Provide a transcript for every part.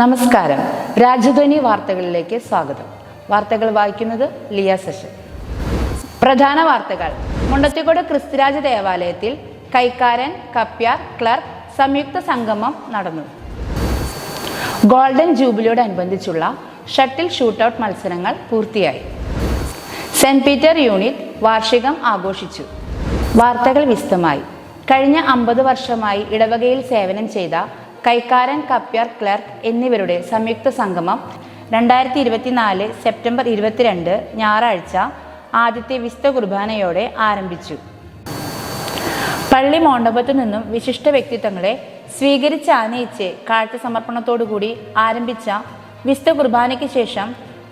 നമസ്കാരം. രാജധ്വനി വാർത്തകളിലേക്ക് സ്വാഗതം. വാർത്തകൾ വായിക്കുന്നത് ലിയ സെഷൻ പ്രധാന വാർത്തകൾ. മുണ്ടത്തിക്കോട് ക്രിസ്തുരാജ ദേവാലയത്തിൽ കൈക്കാരൻ കപ്യാർ ക്ലർക്ക് സംയുക്ത സംഗമം നടന്നു. ഗോൾഡൻ ജൂബിലിയോടനുബന്ധിച്ചുള്ള ഷട്ടിൽ ഷൂട്ടൌട്ട് മത്സരങ്ങൾ പൂർത്തിയായി. സെന്റ് പീറ്റർ യൂണിറ്റ് വാർഷികം ആഘോഷിച്ചു. വാർത്തകൾ വിശദമായി. കഴിഞ്ഞ അമ്പത് വർഷമായി ഇടവകയിൽ സേവനം ചെയ്ത കൈക്കാരൻ കപ്യാർ ക്ലർക്ക് എന്നിവരുടെ സംയുക്ത സംഗമം രണ്ടായിരത്തി ഇരുപത്തിനാല് സെപ്റ്റംബർ ഇരുപത്തിരണ്ട് ഞായറാഴ്ച ആദ്യത്തെ വിശുദ്ധ കുർബാനയോടെ ആരംഭിച്ചു. പള്ളി മോണ്ടപത്തു നിന്നും വിശിഷ്ട വ്യക്തിത്വങ്ങളെ സ്വീകരിച്ച് ആനയിച്ച് കാഴ്ച സമർപ്പണത്തോടുകൂടി ആരംഭിച്ച വിശുദ്ധ കുർബാനയ്ക്ക് ശേഷം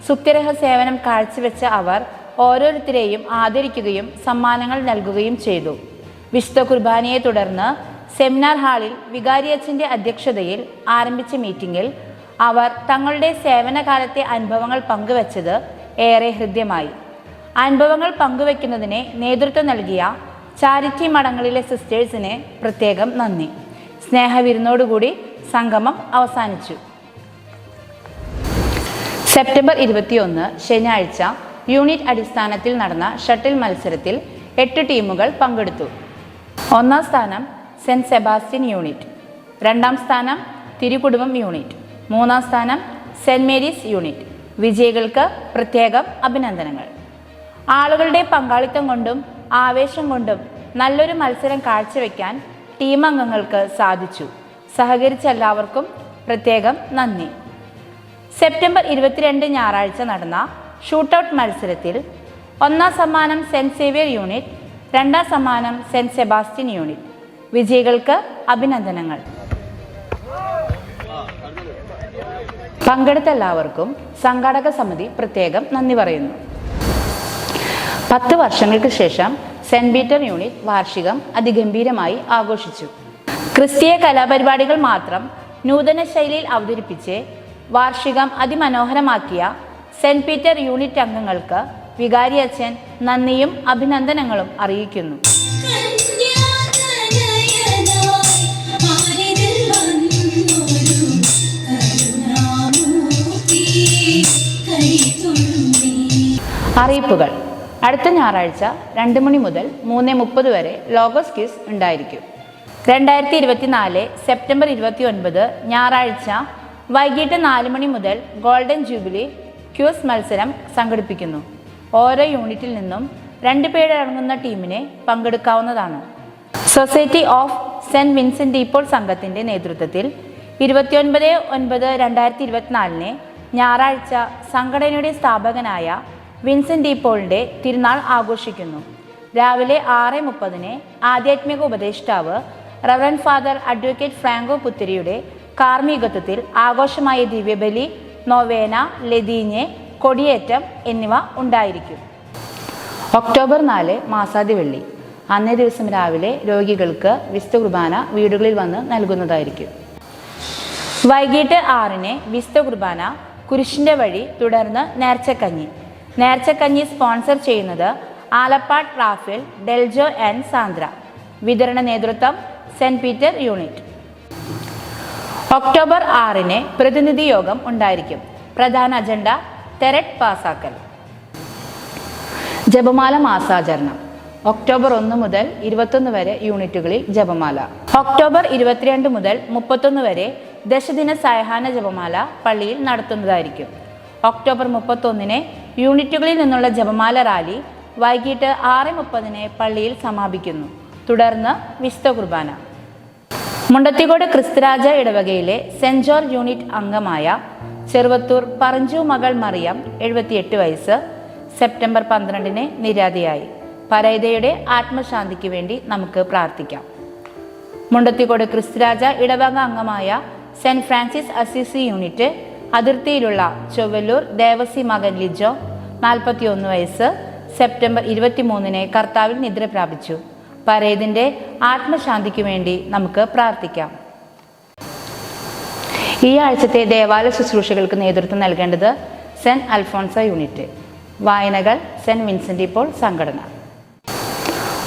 സുത്യരഹ സേവനം കാഴ്ചവെച്ച അവർ ഓരോരുത്തരെയും ആദരിക്കുകയും സമ്മാനങ്ങൾ നൽകുകയും ചെയ്തു. വിശുദ്ധ കുർബാനയെ തുടർന്ന് സെമിനാർ ഹാളിൽ വികാരിയച്ഛന്റെ അധ്യക്ഷതയിൽ ആരംഭിച്ച മീറ്റിംഗിൽ അവർ തങ്ങളുടെ സേവനകാലത്തെ അനുഭവങ്ങൾ പങ്കുവച്ചത് ഏറെ ഹൃദ്യമായി. അനുഭവങ്ങൾ പങ്കുവയ്ക്കുന്നതിന് നേതൃത്വം നൽകിയ ചാരിറ്റി മഠങ്ങളിലെ സിസ്റ്റേഴ്സിന് പ്രത്യേകം നന്ദി. സ്നേഹവിരുന്നോടുകൂടി സംഗമം അവസാനിച്ചു. സെപ്റ്റംബർ ഇരുപത്തിയൊന്ന് ശനിയാഴ്ച യൂണിറ്റ് അടിസ്ഥാനത്തിൽ നടന്ന ഷട്ടിൽ മത്സരത്തിൽ എട്ട് ടീമുകൾ പങ്കെടുത്തു. ഒന്നാം സ്ഥാനം സെന്റ് സെബാസ്റ്റ്യൻ യൂണിറ്റ്. രണ്ടാം സ്ഥാനം തിരുകുടുംബം യൂണിറ്റ്. മൂന്നാം സ്ഥാനം സെന്റ് മേരീസ് യൂണിറ്റ്. വിജയികൾക്ക് പ്രത്യേകം അഭിനന്ദനങ്ങൾ. ആളുകളുടെ പങ്കാളിത്തം കൊണ്ടും ആവേശം കൊണ്ടും നല്ലൊരു മത്സരം കാഴ്ചവെക്കാൻ ടീം അംഗങ്ങൾക്ക് സാധിച്ചു. സഹകരിച്ച എല്ലാവർക്കും പ്രത്യേകം നന്ദി. സെപ്റ്റംബർ ഇരുപത്തിരണ്ട് ഞായറാഴ്ച നടന്ന ഷൂട്ടൗട്ട് മത്സരത്തിൽ ഒന്നാം സമ്മാനം സെന്റ് സേവിയർ യൂണിറ്റ് രണ്ടാം സമ്മാനം സെന്റ് സെബാസ്റ്റ്യൻ യൂണിറ്റ്. വിജയികൾക്ക് അഭിനന്ദനങ്ങൾ. പങ്കെടുത്ത എല്ലാവർക്കും സംഘാടക സമിതി പ്രത്യേകം നന്ദി പറയുന്നു. പത്ത് വർഷങ്ങൾക്ക് ശേഷം സെന്റ് പീറ്റർ യൂണിറ്റ് വാർഷികം അതിഗംഭീരമായി ആഘോഷിച്ചു. ക്രിസ്തീയ കലാപരിപാടികൾ മാത്രം നൂതന ശൈലിയിൽ അവതരിപ്പിച്ച് വാർഷികം അതിമനോഹരമാക്കിയ സെന്റ് പീറ്റർ യൂണിറ്റ് അംഗങ്ങൾക്ക് വികാരി അച്ഛൻ നന്ദിയും അഭിനന്ദനങ്ങളും അറിയിക്കുന്നു. അറിയിപ്പുകൾ. അടുത്ത ഞായറാഴ്ച രണ്ട് മണി മുതൽ മൂന്ന് മുപ്പത് വരെ ലോഗോസ് കിസ് ഉണ്ടായിരിക്കും. രണ്ടായിരത്തി ഇരുപത്തിനാല് സെപ്റ്റംബർ ഇരുപത്തി ഒൻപത് ഞായറാഴ്ച വൈകിട്ട് നാല് മണി മുതൽ ഗോൾഡൻ ജൂബിലി ക്യൂസ് മത്സരം സംഘടിപ്പിക്കുന്നു. ഓരോ യൂണിറ്റിൽ നിന്നും രണ്ട് പേരടങ്ങുന്ന ടീമിനെ പങ്കെടുക്കാവുന്നതാണ്. Society of Saint Vincent de Paul സംഘത്തിന്റെ നേതൃത്വത്തിൽ ഇരുപത്തിയൊൻപത് ഒൻപത് രണ്ടായിരത്തി ഇരുപത്തിനാലിന് ഞായറാഴ്ച സംഘടനയുടെ സ്ഥാപകനായ വിൻസെന്റ് ഡീപ്പോളിന്റെ തിരുനാൾ ആഘോഷിക്കുന്നു. രാവിലെ ആറ് മുപ്പതിന് ആധ്യാത്മിക ഉപദേഷ്ടാവ് റവറൻ ഫാദർ അഡ്വക്കേറ്റ് ഫ്രാങ്കോ പുത്തിരിയുടെ കാർമ്മികത്വത്തിൽ ആഘോഷമായ ദിവ്യബലി നോവേന ലതീഞ്ഞ് കൊടിയേറ്റം എന്നിവ ഉണ്ടായിരിക്കും. ഒക്ടോബർ നാല് മാസാദി വെള്ളി അന്നേ ദിവസം രാവിലെ രോഗികൾക്ക് വിസ്തു കുർബാന വീടുകളിൽ വന്ന് നൽകുന്നതായിരിക്കും. വൈകിട്ട് ആറിന് വിസ്തു കുർബാന കുരിശിന്റെ വഴി തുടർന്ന് നേർച്ചക്കഞ്ഞി. നേർച്ചക്കഞ്ഞി സ്പോൺസർ ചെയ്യുന്നത് ആലപ്പാട് റാഫേൽ ഡെൽജോ ആൻഡ് സാന്ദ്ര. വിതരണ നേതൃത്വം സെന്റ് പീറ്റർ യൂണിറ്റ്. ഒക്ടോബർ ആറിന് പ്രതിനിധി യോഗം ഉണ്ടായിരിക്കും. പ്രധാന അജണ്ട തെരട്ട് പാസാക്കൽ. ജപമാല മാസാചരണം. ഒക്ടോബർ ഒന്ന് മുതൽ ഇരുപത്തൊന്ന് വരെ യൂണിറ്റുകളിൽ ജപമാല. ഒക്ടോബർ ഇരുപത്തിരണ്ട് മുതൽ മുപ്പത്തൊന്ന് വരെ ദശദിന സായഹാന ജപമാല പള്ളിയിൽ നടത്തുന്നതായിരിക്കും. ഒക്ടോബർ മുപ്പത്തൊന്നിന് യൂണിറ്റുകളിൽ നിന്നുള്ള ജപമാല റാലി വൈകിട്ട് ആറ് മുപ്പതിന് പള്ളിയിൽ സമാപിക്കുന്നു. തുടർന്ന് വിശുദ്ധ കുർബാന. മുണ്ടത്തിക്കോട് ക്രിസ്തുരാജ ഇടവകയിലെ സെന്റ് ജോർജ് യൂണിറ്റ് അംഗമായ ചെറുവത്തൂർ പറഞ്ചു മകൾ മറിയം എഴുപത്തിയെട്ട് വയസ്സ് സെപ്റ്റംബർ പന്ത്രണ്ടിന് നിര്യാതയായി പരൈതയുടെ ആത്മശാന്തിക്ക് വേണ്ടി നമുക്ക് പ്രാർത്ഥിക്കാം. മുണ്ടത്തിക്കോട് ക്രിസ്തുരാജ ഇടവക അംഗമായ സെന്റ് ഫ്രാൻസിസ് അസിസി യൂണിറ്റ് അതിർത്തിയിലുള്ള ചൊവ്വല്ലൂർ ദേവസി മകൻ ലിജോ നാൽപ്പത്തിയൊന്ന് വയസ്സ് സെപ്റ്റംബർ ഇരുപത്തിമൂന്നിന് കർത്താവിൽ നിദ്ര പ്രാപിച്ചു. പരേതിന്റെ ആത്മശാന്തിക്ക് വേണ്ടി നമുക്ക് പ്രാർത്ഥിക്കാം. ഈ ആഴ്ചത്തെ ദേവാലയ ശുശ്രൂഷകൾക്ക് നേതൃത്വം നൽകേണ്ടത് സെന്റ് അൽഫോൺസ യൂണിറ്റ്. വായനകൾ സെന്റ് വിൻസെന്റ് ഇപ്പോൾ സംഘടന.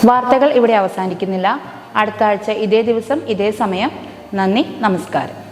വാർത്തകൾ ഇവിടെ അവസാനിക്കുന്നില്ല. അടുത്ത ആഴ്ച ഇതേ ദിവസം ഇതേ സമയം. നന്ദി നമസ്കാരം.